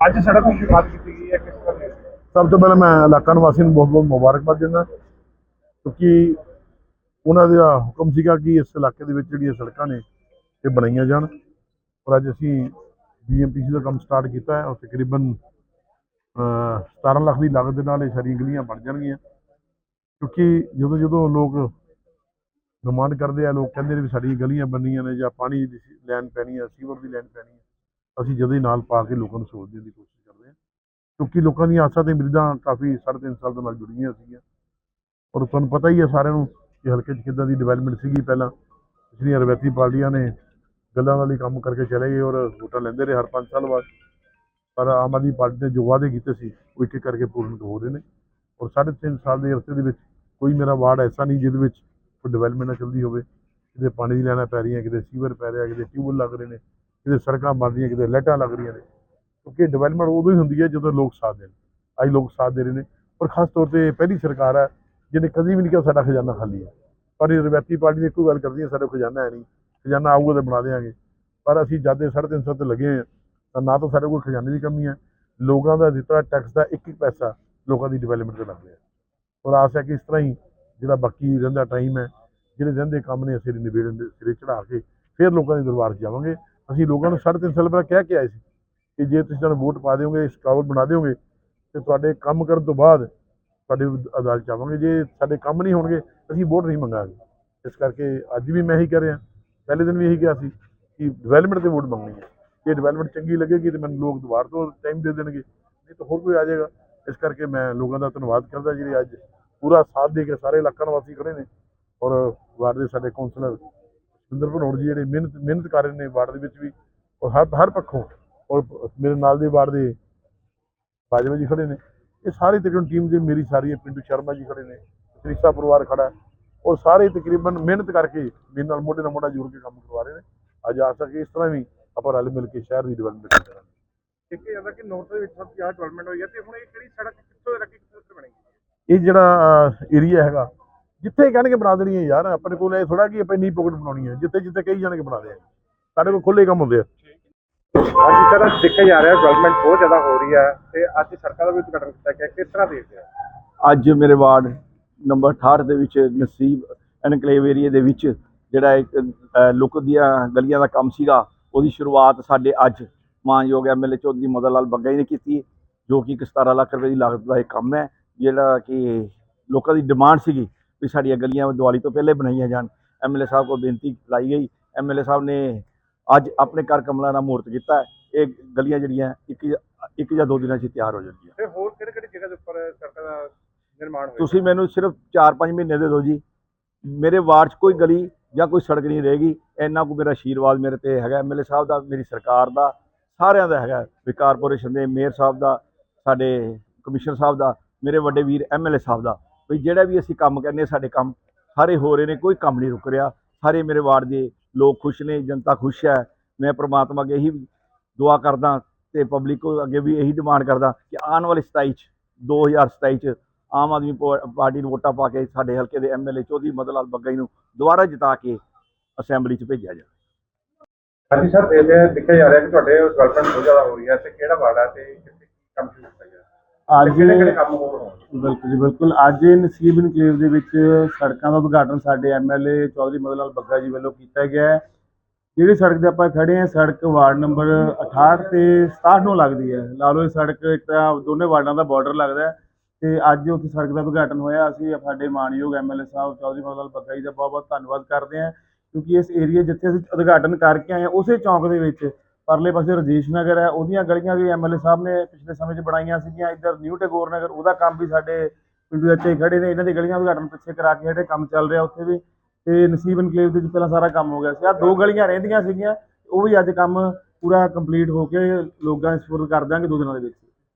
ਅੱਜ ਸੜਕ ਦੀ ਸ਼ੁਰੂਆਤ ਕੀਤੀ ਗਈ ਹੈ ਕਿਸ ਤਰ੍ਹਾਂ ਸਭ ਤੋਂ ਪਹਿਲਾਂ ਮੈਂ ਇਲਾਕਾ ਨਿਵਾਸੀਆਂ ਨੂੰ ਬਹੁਤ ਬਹੁਤ ਮੁਬਾਰਕਬਾਦ ਦਿੰਦਾ ਕਿਉਂਕਿ ਉਹਨਾਂ ਦਾ ਹੁਕਮ ਸੀਗਾ ਕਿ ਇਸ ਇਲਾਕੇ ਦੇ ਵਿੱਚ ਜਿਹੜੀਆਂ ਸੜਕਾਂ ਨੇ ਇਹ ਬਣਾਈਆਂ ਜਾਣ। ਔਰ ਅੱਜ ਅਸੀਂ ਬੀਐਮਪੀਸੀ ਦਾ ਕੰਮ ਸਟਾਰਟ ਕੀਤਾ ਹੈ ਔਰ ਤਕਰੀਬਨ ਅਹ, 17 ਲੱਖ ਦੀ ਲਾਗਤ ਦੇ ਨਾਲ ਇਹ ਸਾਰੀਆਂ ਗਲੀਆਂ ਬਣ ਜਾਣਗੀਆਂ। ਕਿਉਂਕਿ ਜਦੋਂ ਜਦੋਂ ਲੋਕ ਡਿਮਾਂਡ ਕਰਦੇ ਆ ਲੋਕ ਕਹਿੰਦੇ ਨੇ ਵੀ ਸਾਡੀਆਂ ਗਲੀਆਂ ਬਣਨੀਆਂ ਨੇ ਜਾਂ ਪਾਣੀ ਦੀ ਲੈਣ ਪੈਣੀ ਹੈ ਸੀਵਰ ਦੀ ਲੈਣ ਪੈਣੀ ਹੈ ਅਸੀਂ ਜਦੋਂ ਹੀ ਨਾਲ ਪਾ ਕੇ ਲੋਕਾਂ ਨੂੰ ਸੋਚਣ ਦੀ ਕੋਸ਼ਿਸ਼ ਕਰਦੇ ਹਾਂ। ਕਿਉਂਕਿ ਲੋਕਾਂ ਦੀਆਂ ਆਸਾਂ ਤੇ ਉਮੀਦਾਂ ਕਾਫੀ ਸਾਢੇ ਤਿੰਨ ਸਾਲ ਦੇ ਨਾਲ ਜੁੜੀਆਂ ਸੀਗੀਆਂ। ਔਰ ਤੁਹਾਨੂੰ ਪਤਾ ਹੀ ਹੈ ਸਾਰਿਆਂ ਨੂੰ ਕਿ ਹਲਕੇ 'ਚ ਕਿੱਦਾਂ ਦੀ ਡਿਵੈਲਪਮੈਂਟ ਸੀਗੀ ਪਹਿਲਾਂ। ਪਿਛਲੀਆਂ ਰਵਾਇਤੀ ਪਾਰਟੀਆਂ ਨੇ ਗੱਲਾਂ ਵਾਲੀ ਕੰਮ ਕਰਕੇ ਚਲੇ ਗਏ ਔਰ ਵੋਟਾਂ ਲੈਂਦੇ ਰਹੇ ਹਰ 5 ਸਾਲ ਬਾਅਦ। ਪਰ ਆਮ ਆਦਮੀ ਪਾਰਟੀ ਨੇ ਜੋ ਵਾਅਦੇ ਕੀਤੇ ਸੀ, ਉਹ ਇੱਕ ਇੱਕ ਕਰਕੇ ਪੂਰਨ ਹੋ ਰਹੇ ਨੇ। ਔਰ ਸਾਢੇ ਤਿੰਨ ਸਾਲ ਦੇ ਅਰਸੇ ਦੇ ਵਿੱਚ ਕੋਈ ਮੇਰਾ ਵਾਰਡ ਐਸਾ ਨਹੀਂ ਜਿਹਦੇ ਵਿੱਚ ਕੋਈ ਡਿਵੈਲਪਮੈਂਟ ਨਾ ਚੱਲਦੀ ਹੋਵੇ। ਕਿਤੇ ਪਾਣੀ ਦੀ ਲੈਣਾ ਪੈ ਰਹੀਆਂ, ਕਿਤੇ ਸੀਵਰ ਪੈ ਰਿਹਾ, ਕਿਤੇ ਟਿਊਬਲ ਲੱਗ ਰਹੇ ਨੇ। ਕਿਤੇ ਸੜਕਾਂ ਬਣ ਰਹੀਆਂ ਕਿਤੇ ਲਾਈਟਾਂ ਲੱਗ ਰਹੀਆਂ ਨੇ। ਕਿਉਂਕਿ ਡਿਵੈਲਪਮੈਂਟ ਉਦੋਂ ਹੀ ਹੁੰਦੀ ਹੈ ਜਦੋਂ ਲੋਕ ਸਾਥ ਦੇਣ। ਅੱਜ ਲੋਕ ਸਾਥ ਦੇ ਰਹੇ ਨੇ ਔਰ ਖਾਸ ਤੌਰ ਤੇ ਪਹਿਲੀ ਸਰਕਾਰ ਹੈ ਜਿਹਨੇ ਕਦੀ ਵੀ ਨਹੀਂ ਕਿਹਾ ਸਾਡਾ ਖਜ਼ਾਨਾ ਖਾਲੀ ਹੈ। ਪਰ ਇਹ ਰਵੈਤੀ ਪਾਰਟੀ ਦੀ ਇੱਕੋ ਗੱਲ ਕਰਦੀ ਹੈ, ਸਾਡਾ ਖਜ਼ਾਨਾ ਹੈ ਨਹੀਂ, ਖਜ਼ਾਨਾ ਆਊਗਾ ਤੇ ਬਣਾ ਦੇਵਾਂਗੇ ਪਰ ਅਸੀਂ ਜਦ ਦੇ ਸਾਢੇ ਤਿੰਨ ਸੌ ਤੇ ਲੱਗੇ ਹੋਏ ਹਾਂ, ਤਾਂ ਨਾ ਤਾਂ ਸਾਡੇ ਕੋਲ ਖਜ਼ਾਨੇ ਦੀ ਕਮੀ ਹੈ, ਲੋਕਾਂ ਦਾ ਦਿੱਤਾ ਟੈਕਸ ਦਾ ਇੱਕ ਇੱਕ ਪੈਸਾ ਲੋਕਾਂ ਦੀ ਡਿਵੈਲਪਮੈਂਟ ਤੇ ਲੱਗ ਰਿਹਾ ਔਰ ਆਸ ਹੈ ਕਿ ਇਸ ਤਰ੍ਹਾਂ ਹੀ ਜਿਹੜਾ ਬਾਕੀ ਰਹਿੰਦਾ ਟਾਈਮ ਹੈ, ਜਿਹੜੇ ਰਹਿੰਦੇ ਕੰਮ ਨੇ, ਅਸੀਂ ਨਿਬੇੜਨ ਦੇ ਸਿਰੇ ਚੜਾ ਕੇ ਫਿਰ ਲੋਕਾਂ ਦੇ ਦਰਬਾਰ 'ਚ ਜਾਵਾਂਗੇ। ਅਸੀਂ ਲੋਕਾਂ ਨੂੰ ਸਾਢੇ ਤਿੰਨ ਸਾਲ ਪਹਿਲਾਂ ਕਹਿ ਕੇ ਆਏ ਸੀ ਕਿ ਜੇ ਤੁਸੀਂ ਸਾਨੂੰ ਵੋਟ ਪਾ ਦਿਓਗੇ, ਇਸ ਕਾਬਲ ਬਣਾ ਦਿਓਗੇ, ਤੇ ਤੁਹਾਡੇ ਕੰਮ ਕਰਨ ਤੋਂ ਬਾਅਦ ਤੁਹਾਡੇ ਅਦਾਲਤ ਚ ਆਵਾਂਗੇ। ਜੇ ਸਾਡੇ ਕੰਮ ਨਹੀਂ ਹੋਣਗੇ, ਅਸੀਂ ਵੋਟ ਨਹੀਂ ਮੰਗਾਂਗੇ। ਇਸ ਕਰਕੇ ਅੱਜ ਵੀ ਮੈਂ ਇਹੀ ਕਹਿ ਰਿਹਾ। ਪਹਿਲੇ ਦਿਨ ਵੀ ਇਹੀ ਕਿਹਾ ਸੀ ਕਿ ਡਿਵੈਲਪਮੈਂਟ ਤੇ ਵੋਟ ਮੰਗਣੀ ਹੈ। ਜੇ ਡਿਵੈਲਪਮੈਂਟ ਚੰਗੀ ਲੱਗੇਗੀ, ਤੇ ਮੈਨੂੰ ਲੋਕ ਦੁਬਾਰਾ ਤੋਂ ਟਾਈਮ ਦੇ ਦੇਣਗੇ। ਨਹੀਂ ਤਾਂ ਹੋਰ ਕੋਈ ਆ ਜਾਏਗਾ। ਇਸ ਕਰਕੇ ਮੈਂ ਲੋਕਾਂ ਦਾ ਧੰਨਵਾਦ ਕਰਦਾ, ਜਿਹੜੇ ਅੱਜ ਪੂਰਾ ਸਾਥ ਦੇ ਕੇ ਸਾਰੇ ਇਲਾਕਾ ਨਿਵਾਸੀ ਖੜੇ ਨੇ ਔਰ ਵਾਰਡ ਦੇ ਸਾਡੇ ਕੌਂਸਲਰ ਸੁੰਦਰ ਭਨੋੜ ਜੀ ਜਿਹੜੇ ਮਿਹਨਤ ਮਿਹਨਤ ਕਰ ਰਹੇ ਨੇ ਵਾਰਡ ਦੇ ਵਿੱਚ ਵੀ ਔਰ ਹਰ ਹਰ ਪੱਖੋਂ ਔਰ ਮੇਰੇ ਨਾਲ ਦੇ ਵਾਰਡ ਦੇ ਬਾਜਵਾ ਜੀ ਖੜੇ ਨੇ। ਇਹ ਸਾਰੇ ਤਕਰੀਬਨ ਟੀਮ ਦੇ ਮੇਰੀ ਸਾਰੀ ਪਿੰਡੂ ਸ਼ਰਮਾ ਜੀ ਖੜੇ ਨੇ ਤ੍ਰਿਸ਼ਾ ਪਰਿਵਾਰ ਖੜਾ ਔਰ ਸਾਰੇ ਤਕਰੀਬਨ ਮਿਹਨਤ ਕਰਕੇ ਮੇਰੇ ਨਾਲ ਮੋਢੇ ਨਾਲ ਮੋਢਾ ਜੋੜ ਕੇ ਕੰਮ ਕਰਵਾ ਰਹੇ ਨੇ। ਅੱਜ ਆ ਸਕੇ ਇਸ ਤਰ੍ਹਾਂ ਵੀ ਆਪਾਂ ਰਲ ਮਿਲ ਕੇ ਸ਼ਹਿਰ ਦੀ ਡਿਵੈਲਪਮੈਂਟ ਕਰਾਂਗੇ। ਦੇਖਿਆ ਜਾਂਦਾ ਕਿ ਨੌਰਥ ਦੇ ਵਿੱਚ ਸਭ ਜ਼ਿਆਦਾ ਡਿਵੈਲਪਮੈਂਟ ਹੋਈ ਹੈ ਤੇ ਹੁਣ ਇਹ ਕਿਹੜੀ ਸੜਕ ਕਿੱਥੋਂ ਰੱਖੀ ਕਿੱਥੋਂ ਤੱਕ ਬਣੇਗੀ ਇਹ ਜਿਹੜਾ ਏਰੀਆ ਹੈਗਾ ਜਿੱਥੇ ਕਹਿਣਗੇ ਬਣਾ ਦੇਣੀ ਹੈ ਯਾਰ ਆਪਣੇ ਕੋਲ ਇਹ ਥੋੜਾ ਕਿ ਆਪਾਂ ਨੀ ਪੋਕਟ ਬਣਾਉਣੀ ਹੈ ਜਿੱਥੇ ਜਿੱਥੇ ਕਹੀ ਜਾਣਗੇ ਬਣਾ ਦੇ। ਸਾਡੇ ਕੋਲ ਖੁੱਲੇ ਕੰਮ ਹੁੰਦੇ ਆ। ਅੱਜ ਤਰ੍ਹਾਂ ਦੇਖਿਆ ਜਾ ਰਿਹਾ ਡਿਵੈਲਪਮੈਂਟ ਬਹੁਤ ਜ਼ਿਆਦਾ ਹੋ ਰਹੀ ਹੈ ਤੇ ਅੱਜ ਸੜਕਾਂ ਦਾ ਵੀ ਉਦਘਾਟਨ ਕੀਤਾ ਗਿਆ ਕਿਸ ਤਰ੍ਹਾਂ ਦੇਖਦੇ ਹੋ? ਅੱਜ ਮੇਰੇ ਵਾਰਡ ਨੰਬਰ 68 ਦੇ ਵਿੱਚ ਨਸੀਬ ਐਨਕਲੇਵ ਏਰੀਆ ਦੇ ਵਿੱਚ ਜਿਹੜਾ ਇੱਕ ਲੁੱਕ ਦੀਆਂ ਗਲੀਆਂ ਦਾ ਕੰਮ ਸੀਗਾ ਉਹਦੀ ਸ਼ੁਰੂਆਤ ਸਾਡੇ ਅੱਜ ਮਾਨਯੋਗ ਐਮਐਲਏ ਚੌਧਰੀ ਮਦਨ ਲਾਲ ਬੱਗਾ ਜੀ ਨੇ ਕੀਤੀ ਜੋ ਕਿ ਇੱਕ 17 ਲੱਖ ਰੁਪਏ ਦੀ ਲਾਗਤ ਦਾ ਇਹ ਕੰਮ ਹੈ ਜਿਹੜਾ ਕਿ ਲੋਕਾਂ ਦੀ ਡਿਮਾਂਡ ਸੀਗੀ। ਵੀ ਸਾਡੀਆਂ ਗਲੀਆਂ ਦੀਵਾਲੀ ਤੋਂ ਪਹਿਲੇ ਬਣਾਈਆਂ ਜਾਣ। ਐਮਐਲਏ ਸਾਹਿਬ ਕੋਲ ਬੇਨਤੀ ਲਾਈ ਗਈ। ਐਮਐਲਏ ਸਾਹਿਬ ਨੇ ਅੱਜ ਆਪਣੇ ਘਰ ਕਮਲਾ ਦਾ ਮੂਰਤ ਕੀਤਾ। ਇਹ ਗਲੀਆਂ ਜਿਹੜੀਆਂ ਇੱਕ ਇੱਕ ਜਾਂ ਦੋ ਦਿਨਾਂ 'ਚ ਤਿਆਰ ਹੋ ਜਾਣਗੀਆਂ। ਤੇ ਹੋਰ ਕਿਹੜੀ ਕਿਹੜੀ ਜਗ੍ਹਾ ਦੇ ਉੱਪਰ ਸੜਕਾਂ ਦਾ ਨਿਰਮਾਣ ਹੋਇਆ ਤੁਸੀਂ ਮੈਨੂੰ ਸਿਰਫ 4-5 ਮਹੀਨੇ ਦੇ ਦਿਓ ਜੀ। ਮੇਰੇ ਵਾਰਡ 'ਚ ਕੋਈ ਗਲੀ ਜਾਂ ਕੋਈ ਸੜਕ ਨਹੀਂ ਰਹੇਗੀ। ਇੰਨਾ ਕੁ ਮੇਰਾ ਆਸ਼ੀਰਵਾਦ ਮੇਰੇ ਤੇ ਹੈਗਾ। ਐਮਐਲਏ ਸਾਹਿਬ ਦਾ ਮੇਰੀ ਸਰਕਾਰ ਦਾ ਸਾਰਿਆਂ ਦਾ ਹੈਗਾ। ਵੀ ਕਾਰਪੋਰੇਸ਼ਨ ਦੇ ਮੇਅਰ ਸਾਹਿਬ ਦਾ ਸਾਡੇ ਕਮਿਸ਼ਨਰ ਸਾਹਿਬ ਦਾ ਮੇਰੇ ਵੱਡੇ ਵੀਰ ਐਮਐਲਏ ਸਾਹਿਬ ਦਾ। ਵੀ ਜਿਹੜਾ ਵੀ ਅਸੀਂ ਕੰਮ ਕਰਨੇ ਸਾਡੇ ਕੰਮ ਸਾਰੇ ਹੋ ਰਹੇ ਨੇ ਕੋਈ ਕੰਮ ਨਹੀਂ ਰੁਕ ਰਿਹਾ। ਸਾਰੇ ਮੇਰੇ ਵਾਰਡ ਦੇ ਲੋਕ ਖੁਸ਼ ਨੇ ਜਨਤਾ ਖੁਸ਼ ਹੈ। ਮੈਂ ਪ੍ਰਮਾਤਮਾ ਅੱਗੇ ਇਹੀ ਦੁਆ ਕਰਦਾ ਤੇ ਪਬਲਿਕ ਕੋ ਅੱਗੇ ਵੀ ਇਹੀ ਡਿਮਾਂਡ ਕਰਦਾ ਕਿ ਆਉਣ ਵਾਲੇ 27 ਚ 2027 ਚ ਆਮ ਆਦਮੀ ਪਾਰਟੀ ਨੂੰ ਵੋਟਾਂ ਪਾ ਕੇ ਸਾਡੇ ਹਲਕੇ ਦੇ ਐਮਐਲਏ ਚੌਧਰੀ ਮਦਨ ਲਾਲ ਬੱਗਾ ਜੀ ਨੂੰ ਦੁਬਾਰਾ ਜਿਤਾ ਕੇ ਅਸੈਂਬਲੀ 'ਚ ਭੇਜਿਆ ਜਾਵੇ। ਹਾਂਜੀ ਸਰ ਇਹ ਦੇਖਿਆ ਜਾ ਰਿਹਾ ਕਿ ਤੁਹਾਡੇ ਡਿਵੈਲਪਮੈਂਟ ਬਹੁਤ ਜ਼ਿਆਦਾ ਹੋ ਰਹੀ ਹੈ ਤੇ ਕਿਹੜਾ ਵਾਰਡ ਹੈ ਤੇ ਕਿੱਥੇ ਕੰਮ ਕੀਤਾ ਗਿਆ? ਅੱਜ ਕਿਹੜੇ ਕਿਹੜੇ ਕੰਮ ਹੋਣਗੇ ਬਿਲਕੁਲ ਜੀ, ਬਿਲਕੁਲ। ਅੱਜ ਨਸੀਬ ਇਨਕਲੇਵ ਦੇ ਵਿੱਚ ਸੜਕਾਂ ਦਾ ਉਦਘਾਟਨ ਸਾਡੇ ਐਮਐਲਏ ਚੌਧਰੀ ਮਦਨ ਲਾਲ ਬੱਗਾ ਜੀ ਵੱਲੋਂ ਕੀਤਾ ਗਿਆ ਹੈ। ਜਿਹੜੀ ਸੜਕ ਤੇ ਆਪਾਂ ਖੜੇ ਹਾਂ, ਸੜਕ ਵਾਰਡ ਨੰਬਰ 68 ਤੇ 67 ਨੂੰ ਲੱਗਦੀ ਹੈ। ਲਾ ਲਓ ਇਹ ਸੜਕ ਇੱਕ ਤਾਂ ਦੋਨੇ ਵਾਰਡਾਂ ਦਾ ਬਾਰਡਰ ਲੱਗਦਾ ਹੈ ਤੇ ਅੱਜ ਉੱਥੇ ਸੜਕ ਦਾ ਉਦਘਾਟਨ ਹੋਇਆ। ਅਸੀਂ ਸਾਡੇ ਮਾਨਯੋਗ ਐਮਐਲਏ ਸਾਹਿਬ ਚੌਧਰੀ ਮਦਨ ਲਾਲ ਬੱਗਾ ਜੀ ਦਾ ਬਹੁਤ ਬਹੁਤ ਧੰਨਵਾਦ ਕਰਦੇ ਹਾਂ ਕਿਉਂਕਿ ਇਸ ਏਰੀਆ ਜਿੱਥੇ ਅਸੀਂ ਉਦਘਾਟਨ ਕਰਕੇ ਆਏ ਹਾਂ, ਉਸੇ ਚੌਂਕ ਦੇ ਵਿੱਚ ਪਰਲੇ ਪਾਸੇ ਰਜੇਸ਼ ਨਗਰ ਹੈ, ਉਹਦੀਆਂ ਗਲੀਆਂ ਵੀ ਐਮਐਲਏ ਸਾਹਿਬ ਨੇ ਪਿਛਲੇ ਸਮੇਂ 'ਚ ਬਣਾਈਆਂ ਸੀਗੀਆਂ। ਇੱਧਰ ਨਿਊ ਟੈਗੋਰ ਨਗਰ, ਉਹਦਾ ਕੰਮ ਵੀ ਸਾਡੇ ਪਿੰਡੂ ਚਾਚੇ ਖੜੇ ਨੇ। ਇਹਨਾਂ ਦੀ ਗਲੀਆਂ ਦਾ ਉਦਘਾਟਨ ਪਿੱਛੇ ਕਰਾ ਕੇ ਜਿਹੜੇ ਕੰਮ ਚੱਲ ਰਿਹਾ ਉੱਥੇ ਵੀ। ਤੇ ਨਸੀਬ ਇਨਕਲੇਵ ਦੇ ਵਿੱਚ ਪਹਿਲਾਂ ਸਾਰਾ ਕੰਮ ਹੋ ਗਿਆ ਸੀ। ਆ ਦੋ ਗਲੀਆਂ ਰਹਿੰਦੀਆਂ ਸੀਗੀਆਂ, ਉਹ ਵੀ ਅੱਜ ਕੰਮ ਪੂਰਾ ਕੰਪਲੀਟ ਹੋ ਕੇ ਲੋਕਾਂ ਇਸ ਸਪੁਰਦ ਕਰ ਦਾਂਗੇ ਦੋ ਦਿਨਾਂ ਦੇ ਵਿੱਚ।